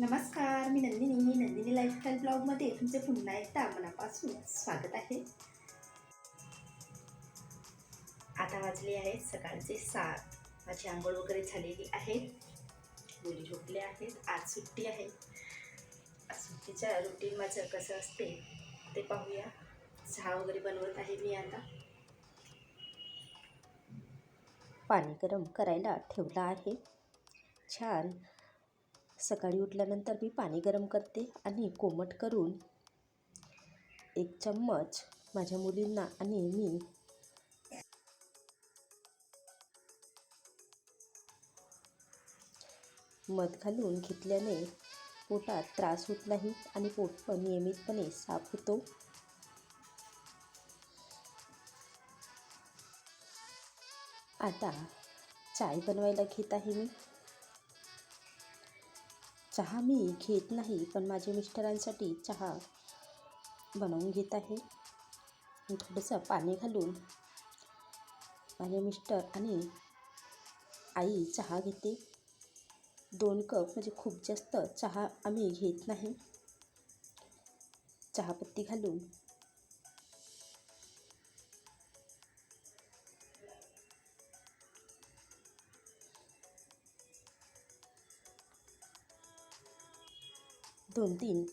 नमस्कार मी नंदिनी. मी नंदिनी लाईफस्टाईल ब्लॉगमध्ये तुमचे पुन्हा एकदा मनापासून स्वागत आहे. आता वाजले आहेत सकाळचे सात. माझी आंघोळ वगैरे झालेली आहे. मुली झोपले आहेत. आज सुट्टी आहे. सुट्टीच्या रुटीन माझं कसं असते ते पाहूया. चहा वगैरे बनवत आहे मी आता. पाणी गरम करायला ठेवलं आहे. छान. सकाळी उठल्यानंतर मी पाणी गरम करते आणि कोमट करून एक चम्मच माझ्या मुलींना आणि मी मध घालून घेतल्याने पोटात त्रास होत नाही आणि पोट पण नियमितपणे साफ होतो. आता चाय बनवायला घेत आहे मी. चहा मी घेत नाही पण माझ्या मिस्टरांसाठी चहा बनवून घेत आहे. थोडंसं पाणी घालून माझे मिस्टर आणि आई चहा घेते. दोन कप म्हणजे खूप जास्त चहा आम्ही घेत नाही. चहापत्ती घालून दोन तीन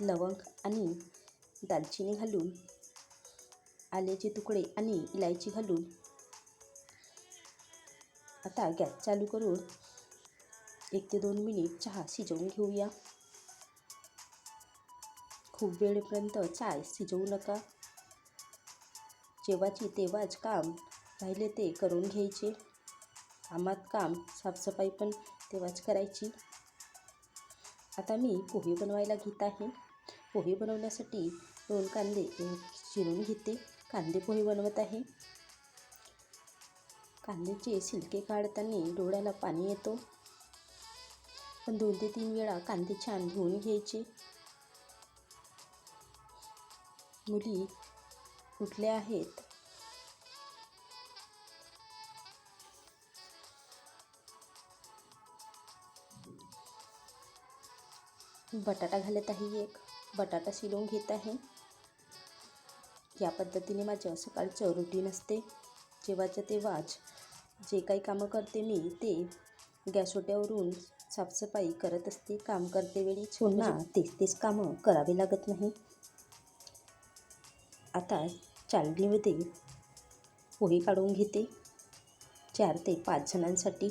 लवंग आणि दालचिनी घालून आल्याचे तुकडे आणि इलायची घालून आता गॅस चालू करून एक ते दोन मिनिट चहा शिजवून घेऊया. खूप वेळेपर्यंत चहा शिजवू नका. जेव्हाची तेव्हाच काम राहिले ते करून घ्यायचे. कामात काम साफसफाई पण तेव्हाच करायची. आता मी पोहे बनवायला घेत आहे. पोहे बनवण्यासाठी दोन कांदे चिरून घेते. कांदे पोहे बनवत आहे. कांद्याचे शिलके काढताना डोळ्याला पाणी येतो. पण दोन ते तीन वेळा कांदे छान धुवून घ्यायचे. मुली कुठल्या आहेत. बटाटा घालत आहे एक. बटाटा शिलवून घेत आहे. या पद्धतीने माझं सकाळचं रुटीन असते. जेव्हाच्या तेव्हाच जे काही कामं करते मी ते गॅसोट्यावरून साफसफाई करत असते. काम करते वेळी पुन्हा तेच तेच कामं करावे लागत नाही. आता चालणीमध्ये पोहे काढून घेते. चार ते पाच जणांसाठी.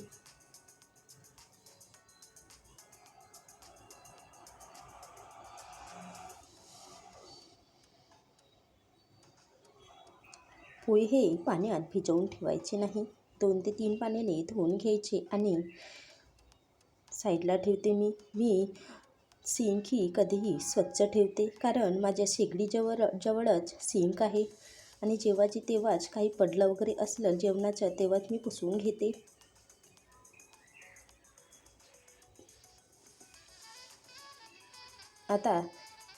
पोहे हे पाण्यात भिजवून ठेवायचे नाही. दोन ते तीन पाण्याने धुवून घ्यायचे आणि साईडला ठेवते मी. मी सिंक ही कधीही स्वच्छ ठेवते कारण माझ्या शेगडीजवळ जवळच सिंक आहे. आणि जेव्हाची तेव्हाच काही पडलं वगैरे असलं जेवणाचं तेव्हाच मी पुसवून घेते. आता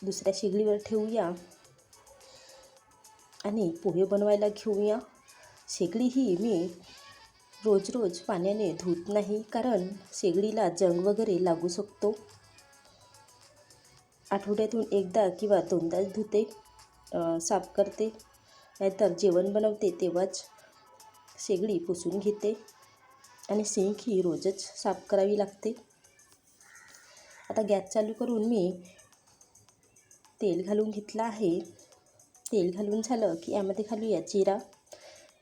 दुसऱ्या शेगडीवर ठेवूया. आणि पोहे बनवायला घेऊया. शेगडी ही मी रोज रोज पाण्याने धुत नाही कारण शेगडीला जंग वगैरे लागू शकतो. आठवड्यातून एकदा किंवा दोनदाच धुते साफ करते. नाहीतर जेवण बनवते तेव्हाच शेगडी पुसून घेते आणि सिंक ही रोजच साफ करावी लागते. आता गॅस चालू करून मी तेल घालून घेतलं आहे. तेल घालून झालं की यामध्ये घालूया जिरा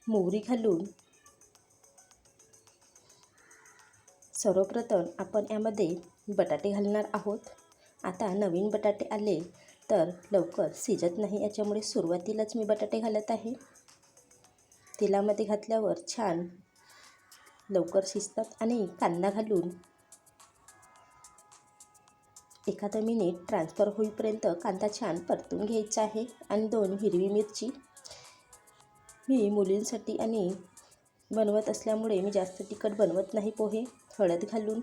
मोहरी घालून. सर्वप्रथम आपण यामध्ये बटाटे घालणार आहोत. आता नवीन बटाटे आले तर लवकर शिजत नाही याच्यामुळे सुरुवातीलाच मी बटाटे घालत आहे. तेलामध्ये घातल्यावर छान लवकर शिजतात आणि कांदा घालून एखादा मिनिट ट्रान्सफर होईपर्यंत कांदा छान परतून घ्यायचा आहे आणि दोन हिरवी मिरची मी मुलींसाठी आणि बनवत असल्यामुळे मी जास्त तिखट बनवत नाही पोहे. हळद घालून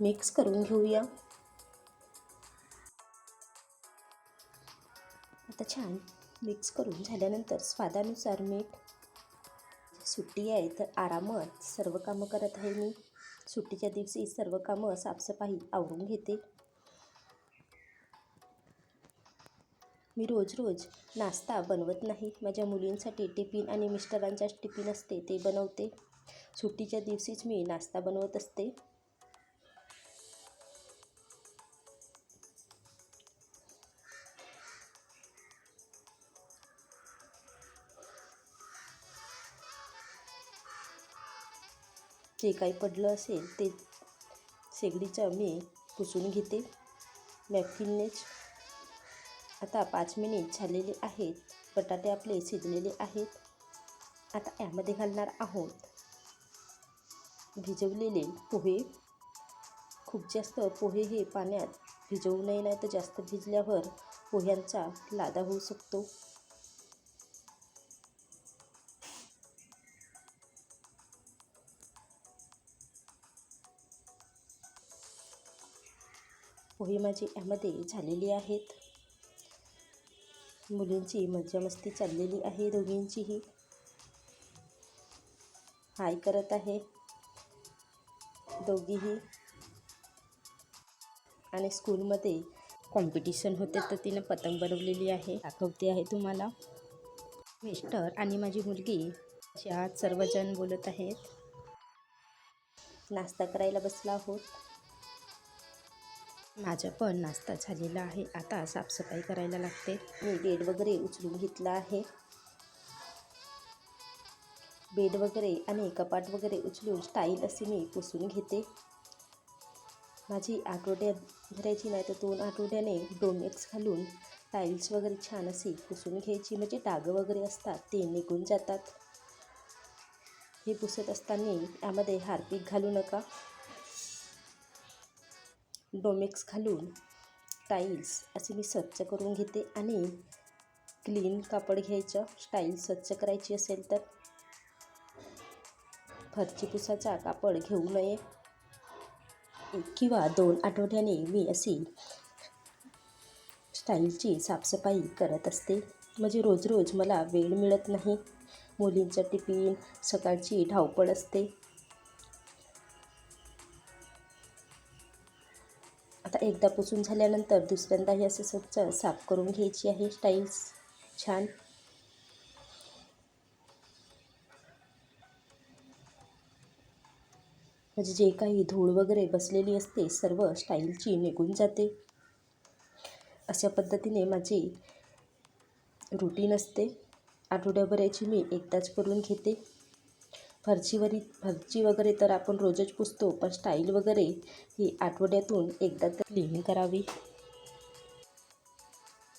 मिक्स करून घेऊया. आता छान मिक्स करून झाल्यानंतर स्वादानुसार मीठ सुट्टी आहे तर आरामात सर्व कामं करत आहे मी. सुट्टीच्या दिवशी सर्व कामं साफसफाई आवरून घेते. मी रोज रोज नाश्ता बनवत नाही. माझ्या मुलींसाठी टिफिन आणि मिस्टरांचा टिफिन असते ते बनवते. सुट्टीच्या दिवशीच मी नाश्ता बनवत असते. जे काही पडलं असेल ते शेगडीचं मी पुसून घेते. नॅपकिननेच आता पाच मिनिट झालेले आहेत. बटाटे आपले शिजलेले आहेत. आता यामध्ये घालणार आहोत भिजवलेले पोहे. खूप जास्त पोहे हे पाण्यात भिजवू नये नाही तर जास्त भिजल्यावर पोह्यांचा लादा होऊ शकतो. पोहे माझी यामध्ये झालेली आहेत. मुलींची मज्जा मस्ती चाललेली आहे दोघींचीही. हाय करत आहे. दोघीही. आणि स्कूलमध्ये कॉम्पिटिशन होते तर तिनं पतंग बनवलेली आहे. दाखवते आहे तुम्हाला. मिस्टर आणि माझी मुलगी अशी आज सर्वजण बोलत आहेत. नाश्ता करायला बसला आहोत. माझा पण नाश्ता झालेला आहे. आता साफसफाई करायला लागते. मी बेड वगैरे उचलून घेतला आहे. बेड वगैरे आणि कपाट वगैरे उचलून स्टाईल असे मी पुसून घेते. माझी आठवड्यात भरायची नाही तर दोन आठवड्याने डोमेक्स घालून टाईल्स वगैरे छान अशी पुसून घ्यायची. म्हणजे डागं वगैरे असतात ते निघून जातात. हे पुसत असताना यामध्ये हार्पिक घालू नका. डोमेक्स घालून टाईल्स असे मी स्वच्छ करून घेते आणि क्लीन कापड घ्यायचं. स्टाईल स्वच्छ करायची असेल तर फरची पुसाचा कापड घेऊ नये. किंवा दोन आठवड्याने मी अशी स्टाईलची साफसफाई करत असते. म्हणजे रोज रोज मला वेळ मिळत नाही. मुलींचं टिफिन सकाळची धावपळ असते. आता एकदा पुसून झाल्यानंतर दुसऱ्यांदा हे असं स्वच्छ साफ करून घ्यायची आहे. स्टाईल्स छान. म्हणजे जे काही धूळ वगैरे बसलेली असते सर्व स्टाईलची निघून जाते. अशा पद्धतीने माझी रुटीन असते. आठवड्याभराची मी एकदाच करून घेते. फरचीवरी फरची वगैरे तर आपण रोजच पुसतो पण स्टाईल वगैरे ही आठवड्यातून एकदा तर क्लिनिंग करावी.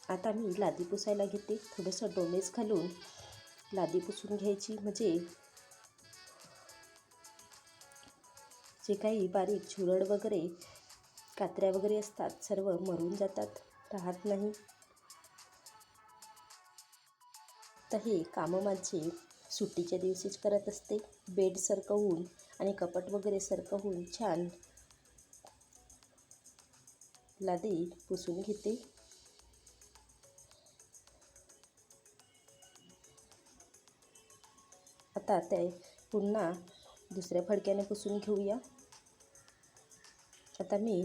आता मी लादी पुसायला घेते. थोडंसं डोमेस घालून लादी पुसून घ्यायची. म्हणजे जे काही बारीक झुरड वगैरे कात्र्या वगैरे असतात सर्व मरून जातात राहत नाही. तर हे कामं माझे सुट्टीच्या दिवशीच करत असते. बेड सरकवून आणि कपाट वगैरे सरकवून छान लादी पुसून घेते. आता ते पुन्हा दुसऱ्या फडक्याने पुसून घेऊया. आता मी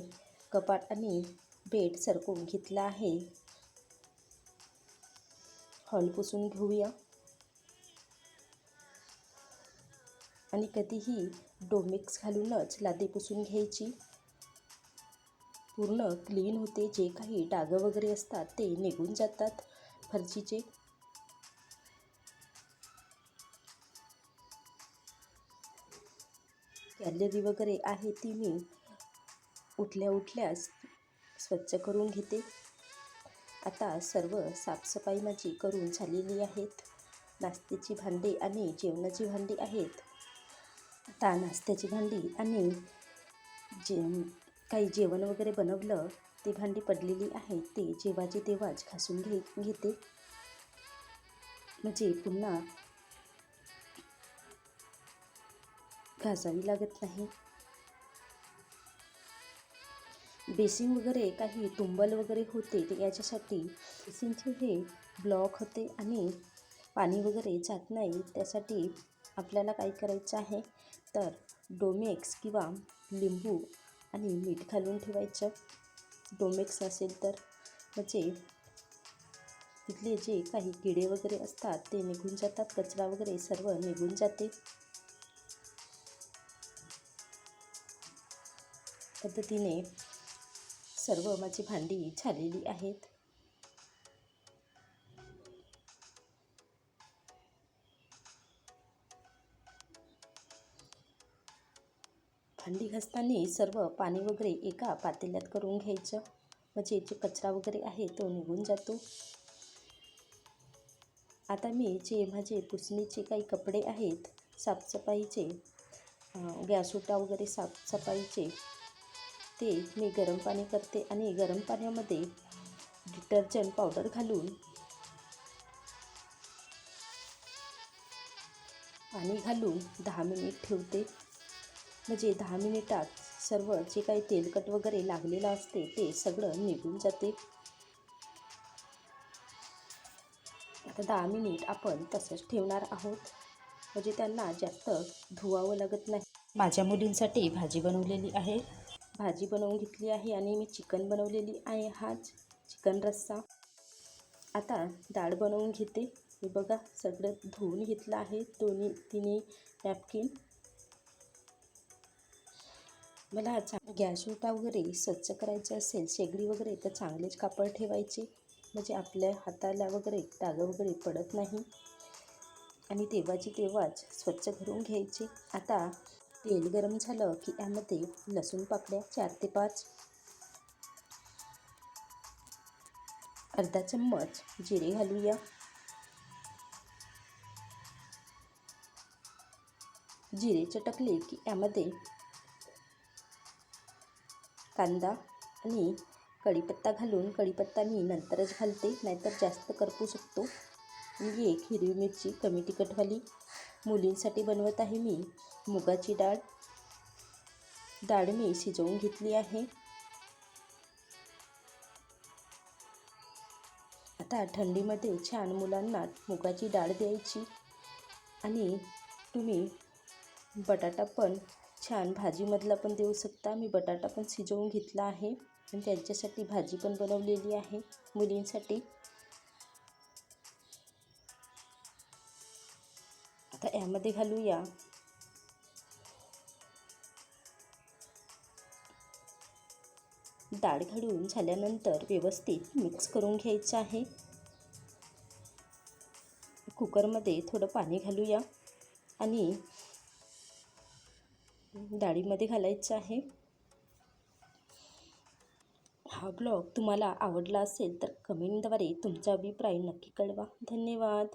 कपाट आणि बेड सरकवून घेतला आहे. हॉल पुसून घेऊया. आणि कधीही डोमिक्स घालूनच लादी पुसून घ्यायची. पूर्ण क्लीन होते. जे काही डागं वगैरे असतात ते निघून जातात. फरशीचे. गॅलरी वगैरे आहे ती मी उठल्या उठल्यास स्वच्छ करून घेते. आता सर्व साफसफाई माझी करून झालेली आहेत. नाश्त्याची भांडी आणि जेवणाची भांडी आहेत. आता नाश्त्याची भांडी आणि जे काही जेवण वगैरे बनवलं ती भांडी पडलेली आहे. ते जेवाची तेव्हाच घासून घे घेते. म्हणजे पुन्हा घासावी लागत नाही. बेसिन वगैरे काही तुंबल वगैरे होते ते याच्यासाठी बेसिनचे हे ब्लॉक होते आणि पाणी वगैरे जात नाही. त्यासाठी आपल्याला काय करायचं आहे? तर डोमेक्स किंवा लिंबू आणि मीठ घालून ठेवायचं. डोमेक्स असेल तर म्हणजे तिथले जे काही किडे वगैरे असतात ते निघून जातात कचरा वगैरे सर्व निघून जाते. पद्धतीने सर्व माझी भांडी झालेली आहेत. भांडी घासताना सर्व पाणी वगैरे एका पातेल्यात करून घ्यायचं. म्हणजे जे कचरा वगैरे आहे तो निघून जातो. आता मी जे माझे पुसणीचे काही कपडे आहेत साफसफाईचे गॅसोटा वगैरे साफसफाईचे ते मी गरम पाणी करते आणि गरम पाण्यामध्ये डिटर्जंट पावडर घालून पाणी घालून दहा मिनिट ठेवते. म्हणजे दहा मिनिटात सर्व जे काही तेलकट वगैरे लागलेलं असते ते सगळं निघून जाते. आता दहा मिनिट आपण तसंच ठेवणार आहोत. म्हणजे त्यांना जास्त धुवावं लागत नाही. माझ्या मुलींसाठी भाजी बनवलेली आहे. भाजी बनवून घेतली आहे आणि मी चिकन बनवलेली आहे हाच चिकन रस्सा. आता डाळ बनवून घेते. हे बघा सगळं धुवून घेतलं आहे. दोन्ही तिन्ही नॅपकिन मला गॅस ओटा वगैरे स्वच्छ करायचं असेल शेगडी वगैरे तर चांगलेच कापड ठेवायचे. म्हणजे आपल्या हाताला वगैरे डाग वगैरे पडत नाही. आणि तेव्हाची तेव्हाच स्वच्छ करून घ्यायचे. आता तेल गरम झालं की यामध्ये लसूण पाकड्या चार ते पाच. अर्धा चम्मच जिरे घालूया. जिरे चटकले की यामध्ये कांदा आणि कढीपत्ता घालून कढीपत्ता मी नंतरच घालते नाहीतर जास्त करपू शकतो. मी एक हिरवी मिरची कमी तिखटवाली मुलींसाठी बनवत आहे मी. मुगाची डाळ डाळ मी शिजवून घेतली आहे. आता थंडीमध्ये छान मुलांना मुगाची डाळ द्यायची. आणि तुम्ही बटाटा पण छान भाजीमधला पण देऊ शकता. मी बटाटा पण शिजवून घेतला आहे आणि त्यांच्यासाठी भाजी पण बनवलेली आहे मुलींसाठी. आता यामध्ये घालूया. डाळ घालून झाल्यानंतर व्यवस्थित मिक्स करून घ्यायचं आहे. कुकरमध्ये थोडं पाणी घालूया आणि डाळीमध्ये घालायचं आहे. हा ब्लॉग तुम्हाला आवडला असेल तर कमेंटद्वारे तुमचा अभिप्राय नक्की कळवा. धन्यवाद.